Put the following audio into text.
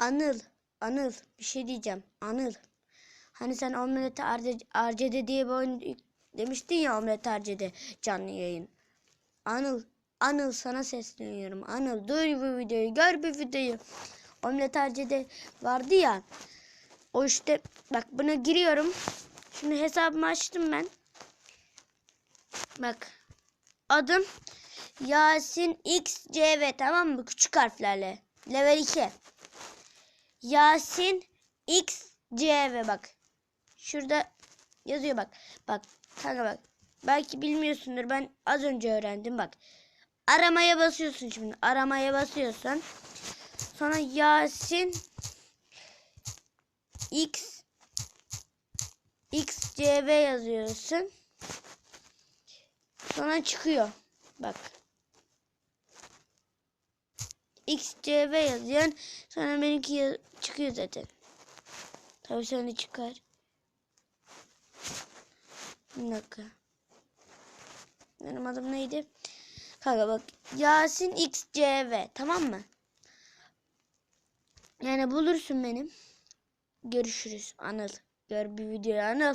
Anıl, Anıl bir şey diyeceğim. Anıl. Hani sen Omlet Arcede diye bir oyun demiştin ya Omlet Arcede canlı yayın. Anıl, Anıl sana sesleniyorum. Anıl duy bu videoyu, gör bu videoyu. Omlet Arcede vardı ya. O işte bak buna giriyorum. Şimdi hesabımı açtım ben. Bak. Adım Yasin XCV tamam mı? Küçük harflerle. Level 2. Yasin XCV bak. Şurada yazıyor bak. Bak kanka bak. Belki bilmiyorsundur. Ben az önce öğrendim bak. Aramaya basıyorsun şimdi. Aramaya basıyorsun. Sonra Yasin X XCV yazıyorsun. Sonra çıkıyor. Bak. XCV yazıyorsun. Sonra benimki yaz- çıkıyor zaten. Tabii de çıkar. Bir dakika. Benim adım neydi? Kanka bak. Yasin XCV. Tamam mı? Yani bulursun benim. Görüşürüz. Anıl. Gör bir videoyu Anıl.